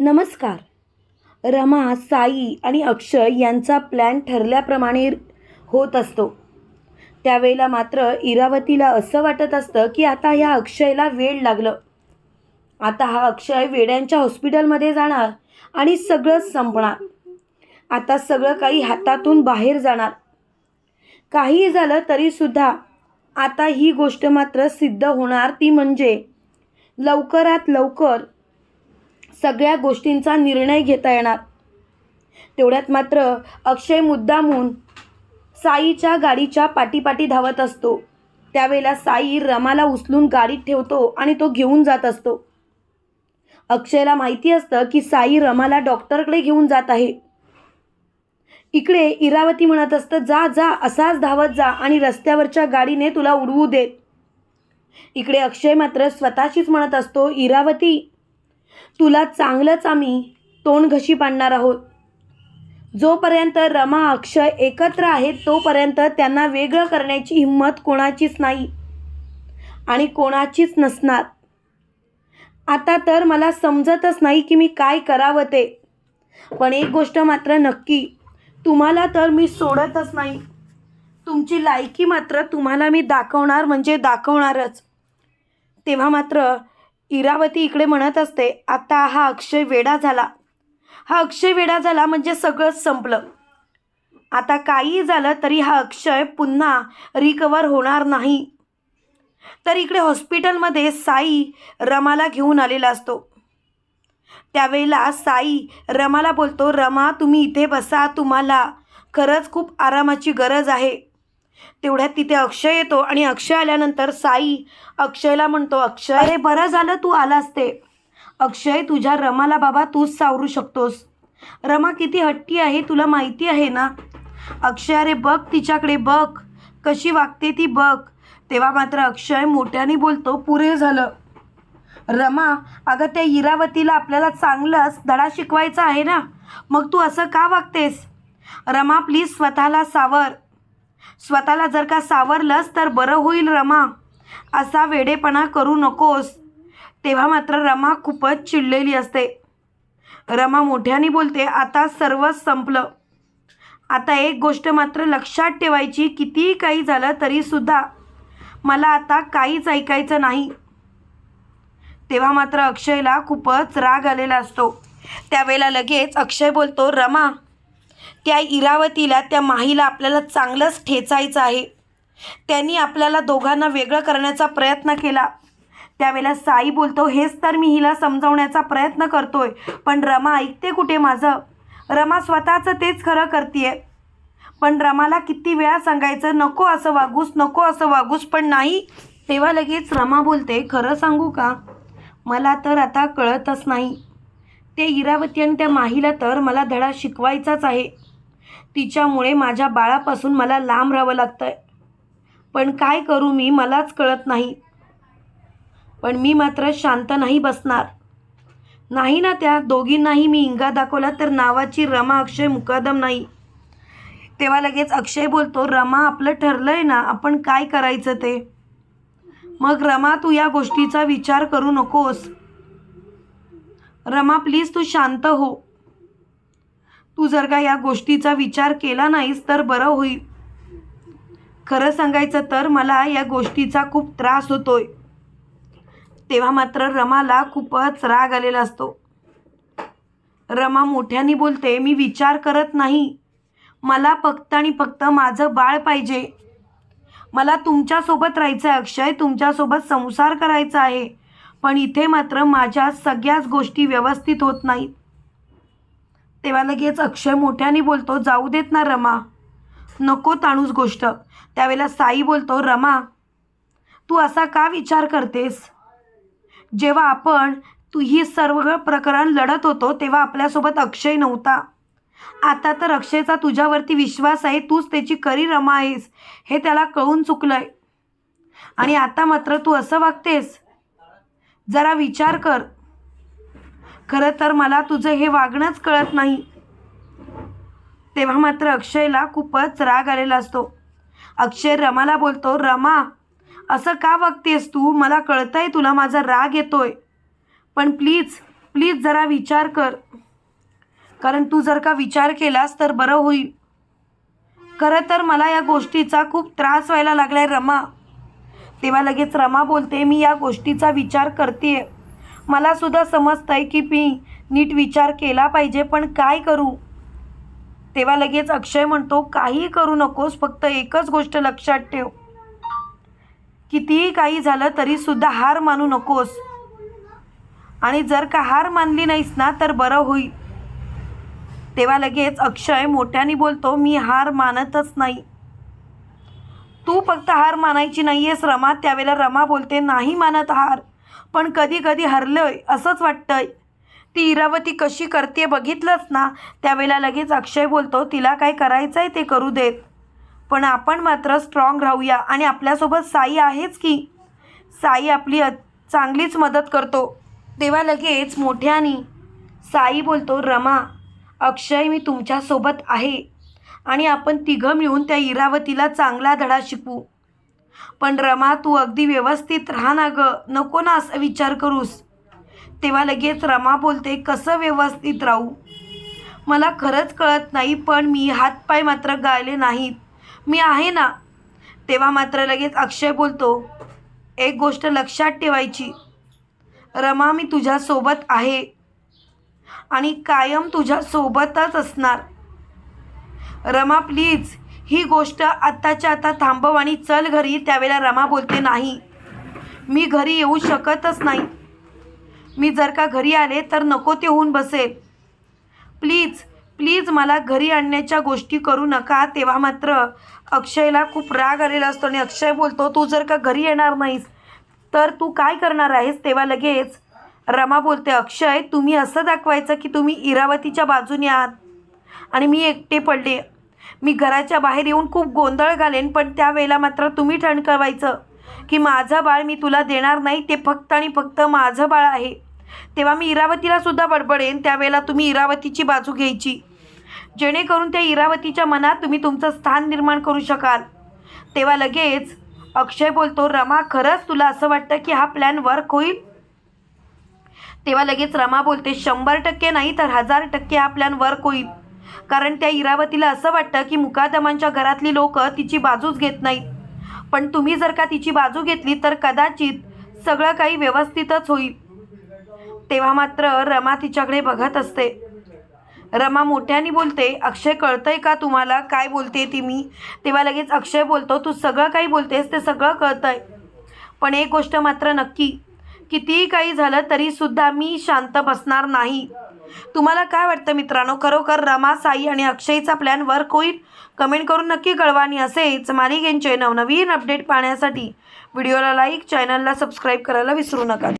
नमस्कार. रमा साई आणि अक्षय यांचा प्लॅन ठरल्याप्रमाणे होत असतो. त्यावेळेला मात्र इरावतीला असं वाटत असतं की आता ह्या अक्षयला वेळ लागलं. आता हा अक्षय वेड्यांच्या हॉस्पिटलमध्ये जाणार आणि सगळंच संपणार. आता सगळं काही हातातून बाहेर जाणार. काही झालं तरीसुद्धा आता ही गोष्ट मात्र सिद्ध होणार ती म्हणजे लवकरात लवकर सगळ्या गोष्टींचा निर्णय घेता येणार. तेवढ्यात मात्र अक्षय मुद्दामून साईच्या गाडीच्या पाठीपाठी धावत असतो. त्यावेळेला साई रमाला उचलून गाडीत ठेवतो आणि तो घेऊन जात असतो. अक्षयला माहिती असतं की साई रमाला डॉक्टरकडे घेऊन जात आहे. इकडे इरावती म्हणत असतं जा जा असाच धावत जा आणि रस्त्यावरच्या गाडीने तुला उडवू देत. इकडे अक्षय मात्र स्वतःशीच म्हणत असतो इरावती तुला चांगलंच आम्ही तोंड घशी पाडणार आहोत. जोपर्यंत रमा अक्षय एकत्र आहेत तोपर्यंत त्यांना वेगळं करण्याची हिंमत कोणाचीच नाही आणि कोणाचीच नसणार. आता तर मला समजतच नाही की मी काय करावं ते. पण एक गोष्ट मात्र नक्की तुम्हाला तर मी सोडतच नाही. तुमची लायकी मात्र तुम्हाला मी दाखवणार म्हणजे दाखवणारच. तेव्हा मात्र इरावती इकडे म्हणत असते आता हा अक्षय वेडा झाला. हा अक्षय वेडा झाला म्हणजे सगळंच संपलं. आता काही झालं तरी हा अक्षय पुन्हा रिकवर होणार नाही. तर इकडे हॉस्पिटलमध्ये साई रमाला घेऊन आलेला असतो. त्यावेळेला साई रमाला बोलतो रमा तुम्ही इथे बसा तुम्हाला खरंच खूप आरामाची गरज आहे. तेवढ्यात तिथे अक्षय येतो आणि अक्षय आल्यानंतर साई अक्षयला म्हणतो अक्षय अरे बरं झालं तू आलास ते. अक्षय तुझ्या रमाला बाबा तूच सावरू शकतोस. रमा किती हट्टी आहे तुला माहिती आहे ना? अक्षय अरे बघ तिच्याकडे बघ. कशी वागते ती बघ. तेव्हा मात्र अक्षय मोठ्याने बोलतो पुरे झालं. रमा अगं त्या इरावतीला आपल्याला चांगलंच धडा शिकवायचा आहे ना. मग तू असं का वागतेस? रमा प्लीज स्वतःला सावर. स्वतःला जर का सावरलंस तर बरं होईल रमा. असा वेडेपणा करू नकोस. तेव्हा मात्र रमा खूपच चिडलेली असते. रमा मोठ्याने बोलते आता सर्वच संपलं. आता एक गोष्ट मात्र लक्षात ठेवायची कितीही काही झालं तरीसुद्धा मला आता काहीच ऐकायचं नाही. तेव्हा मात्र अक्षयला खूपच राग आलेला असतो. त्यावेळेला लगेच अक्षय बोलतो रमा त्या इरावतीला त्या माहीला आपल्याला चांगलंच ठेचायचं आहे. त्यांनी आपल्याला दोघांना वेगळं करण्याचा प्रयत्न केला. त्यावेळेला साई बोलतो हेच तर मी हिला समजावण्याचा प्रयत्न करतोय पण रमा ऐकते कुठे माझं? रमा स्वतःचं तेच खरं करते पण रमाला किती वेळा सांगायचं नको असं वागूस नको असं वागूस पण नाही. तेव्हा लगेच रमा बोलते खरं सांगू का? मला तर आता कळतच नाही. ते इरावती आणि त्या माहीला तर मला धडा शिकवायचाच आहे. तिच्यामुळे माझ्या बाळापासून मला लांब राहावं लागतं आहे पण काय करू मी मलाच कळत नाही. पण मी मात्र शांत नाही बसणार. नाही ना त्या दोघींनाही मी इंगा दाखवला तर नावाची रमा अक्षय मुकादम नाही. तेव्हा लगेच अक्षय बोलतो रमा आपलं ठरलं आहे ना आपण काय करायचं ते? मग रमा तू या गोष्टीचा विचार करू नकोस. रमा प्लीज तू शांत हो. तू जर का या गोष्टीचा विचार केला नाहीस तर बरं होईल. खरं सांगायचं तर मला या गोष्टीचा खूप त्रास होतोय. तेव्हा मात्र रमाला खूपच राग आलेला असतो. रमा मोठ्याने बोलते मी विचार करत नाही. मला फक्त आणि फक्त माझं बाळ पाहिजे. मला तुमच्यासोबत राहायचं आहे अक्षय तुमच्यासोबत संसार करायचा आहे. पण इथे मात्र माझ्या सगळ्याच गोष्टी व्यवस्थित होत नाहीत. तेव्हा लगेच अक्षय मोठ्याने बोलतो जाऊ देत ना रमा. नको ताणूस गोष्ट. त्यावेळेला साई बोलतो रमा तू असा का विचार करतेस? जेव्हा आपण तू ही सर्व प्रकरण लढत होतो तेव्हा आपल्यासोबत अक्षय नव्हता. आता तर अक्षयचा तुझ्यावरती विश्वास आहे तूच त्याची करी रमा आहेस हे त्याला कळून चुकलंय. आणि आता मात्र तू असं वागतेस? जरा विचार कर. खरं तर मला तुझं हे वागणंच कळत नाही. तेव्हा मात्र अक्षयला खूपच राग आलेला असतो. अक्षय रमाला बोलतो रमा असं का वागतेस तू? मला कळतंय तुला माझा राग येतोय. पण प्लीज प्लीज जरा विचार कर. कारण तू जर का विचार केलास तर बरं होईल. खरं तर मला या गोष्टीचा खूप त्रास व्हायला लागलाय रमा. तेव्हा लगेच रमा बोलते मी या गोष्टीचा विचार करते मलासुद्धा समजतं समजतंय की मी नीट विचार केला पाहिजे पण काय करू? तेव्हा लगेच अक्षय म्हणतो काही करू नकोस फक्त एकच गोष्ट लक्षात ठेव. कितीही काही झालं तरीसुद्धा हार मानू नकोस. आणि जर का हार मानली नाहीस ना तर बरं होईल. तेव्हा लगेच अक्षय मोठ्याने बोलतो मी हार मानतच नाही. तू फक्त हार मानायची नाही आहेस रमा. त्यावेळेला रमा बोलते नाही मानत हार. पण कधी कधी हरलोय असंच वाटतंय. ती इरावती कशी करते बघितलंच ना? त्यावेळेला लगेच अक्षय बोलतो तिला काय करायचं आहे ते करू देत. पण आपण मात्र स्ट्रॉंग राहूया आणि आपल्यासोबत साई आहेच की. साई आपली अ- चांगलीच मदत करतो. तेव्हा लगेच मोठ्यानी साई बोलतो रमा अक्षय मी तुमच्यासोबत आहे आणि आपण तिघं मिळून त्या इरावतीला चांगला धडा शिकवू. पण रमा तू अगदी व्यवस्थित राहा ना गं. नको ना असं विचार करूस. तेव्हा लगेच रमा बोलते कसं व्यवस्थित राहू? मला खरंच कळत नाही पण मी हातपाय मात्र गायले नाहीत. मी आहे ना? तेव्हा मात्र लगेच अक्षय बोलतो एक गोष्ट लक्षात ठेवायची. रमा मी तुझ्यासोबत आहे. आणि कायम तुझ्यासोबतच असणार. रमा प्लीज ही गोष्ट आत्ताच्या आता थांबव आणि चल घरी त्यावेळेला रमा बोलते नाही. मी घरी येऊ शकतच नाही. मी जर का घरी आले तर नको ते होऊन बसेल. प्लीज प्लीज मला घरी आणण्याच्या गोष्टी करू नका. तेव्हा मात्र अक्षयला खूप राग आलेला असतो आणि अक्षय बोलतो तू जर का घरी येणार नाहीस तर तू काय करणार आहेस? तेव्हा लगेच रमा बोलते अक्षय तुम्ही असं दाखवायचं की तुम्ही इरावतीच्या बाजूने आहात आणि मी एकटे पडले. मी घराच्या बाहेर येऊन खूप गोंधळ घालेन पण त्यावेळेला मात्र तुम्ही ठणकवायचं की माझं बाळ मी तुला देणार नाही ते फक्त आणि फक्त माझं बाळ आहे. तेव्हा मी इरावतीला सुद्धा बडबडेन त्यावेळेला तुम्ही इरावतीची बाजू घ्यायची. जेणेकरून त्या इरावतीच्या मनात तुम्ही तुमचं स्थान निर्माण करू शकाल. तेव्हा लगेच अक्षय बोलतो रमा खरंच तुला असं वाटतं की हा प्लॅन वर्क होईल? तेव्हा लगेच रमा बोलते शंभर टक्के नाही तर हजार टक्के हा प्लॅन वर्क होईल. कारण त्या इरावतीला असं वाटतं की मुकादमांच्या घरातली लोक तिची बाजूच घेत नाहीत. पण तुम्ही जर का तिची बाजू घेतली तर कदाचित सगळं काही व्यवस्थितच होईल. तेव्हा मात्र रमा तिच्याकडे बघत असते. रमा मोठ्याने बोलते अक्षय कळतंय का तुम्हाला काय बोलते ती मी? तेव्हा लगेच अक्षय बोलतो तू सगळं काही बोलतेस ते सगळं कळतंय. पण एक गोष्ट मात्र नक्की कितीही काही झालं तरीसुद्धा मी शांत बसणार नाही. तुम्हाला काय वाटतं मित्रांनो? खरोखर रमा साई आणि अक्षयचा प्लॅन वर्क होईल कमेंट करून नक्की कळवा आणि असेच मालिकेंचे नवनवीन अपडेट पाहण्यासाठी व्हिडिओला लाईक चॅनलला सबस्क्राईब करायला विसरू नका.